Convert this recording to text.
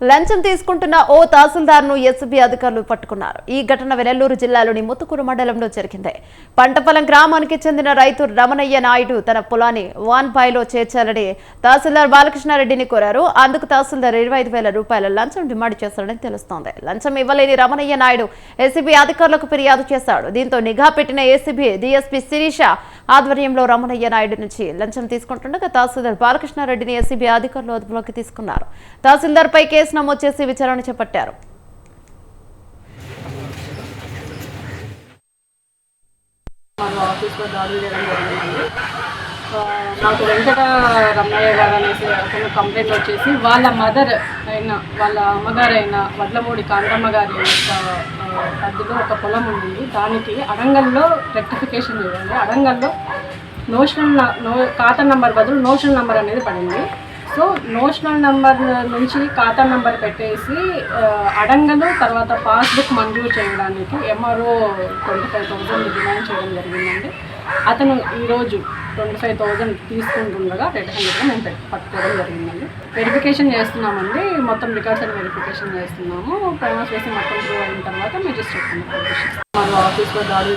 లంచం తీసుకుంటున్న ఓ తహసీల్దార్ను ఎస్బీ అధికారులు పట్టుకున్నారు. ఈ ఘటన వెనెల్లూరు జిల్లాలోని ముత్తుకూరు మండలంలో జరిగింది. పంటపొలం గ్రామానికి చెందిన రైతు రమణయ్య నాయుడు తన పొలాన్ని వాన్ పాయ్లో చేర్చాలని తహసీల్దార్ బాలకృష్ణారెడ్డిని కోరారు. అందుకు తహసీల్దార్ ఇరవై ఐదు వేల రూపాయల లంచం డిమాండ్ చేశాడని తెలుస్తోంది. లంచం ఇవ్వలేని రమణయ్య నాయుడు ఏసీబీ అధికారులకు ఫిర్యాదు చేశాడు. దీంతో నిఘా పెట్టిన ఏసీబీ డీఎస్పీ శిరీష ఆధ్వర్యంలో రమణయ్య నాయుడు నుంచి లంచం తీసుకుంటుండగా తహసీల్దార్ బాలకృష్ణారెడ్డిని ఎస్సీబీ అధికారులు అదుపులోకి తీసుకున్నారు. తహసీల్దార్ పై కేసు నమోదు చేసి విచారణ చేపట్టారు. మన ఆఫీస్లో దాడులు చేయడం జరిగింది నాకు వెంకట రమణయ్య గారు అనేసి అతను కంప్లైంట్ వచ్చేసి వాళ్ళ మదర్ అయిన వాళ్ళ అమ్మగారు అయిన వడ్లమూడి కాంతమ్మ గారి యొక్క ఒక పొలం ఉంది దానికి అడంగల్లో రెక్టిఫికేషన్ ఇవ్వాలి అడంగల్లో నోషనల్ నో ఖాతా నంబర్ బదులు నోషనల్ నంబర్ అనేది పడింది. సో నోషనల్ నంబర్ నుంచి ఖాతా నంబర్ పెట్టేసి అడంగలు తర్వాత పాస్బుక్ మంజూరు చేయడానికి MRO twenty five thousand demand చేయడం జరిగిందండి. అతను ఈరోజు ట్వంటీ ఫైవ్ థౌజండ్ తీసుకుంటుండగా రెడ్ హ్యాండెడ్గా మేము పట్టుకోవడం జరిగిందండి. వెరిఫికేషన్ చేస్తున్నామండి. మొత్తం రికార్డ్స్ అని వెరిఫికేషన్ చేస్తున్నాము. ప్రైమస్ వేసి మొత్తం ప్రూవ్ అయిన తర్వాత మెజిస్ట్రేట్ మా ఆఫీస్లో దాడి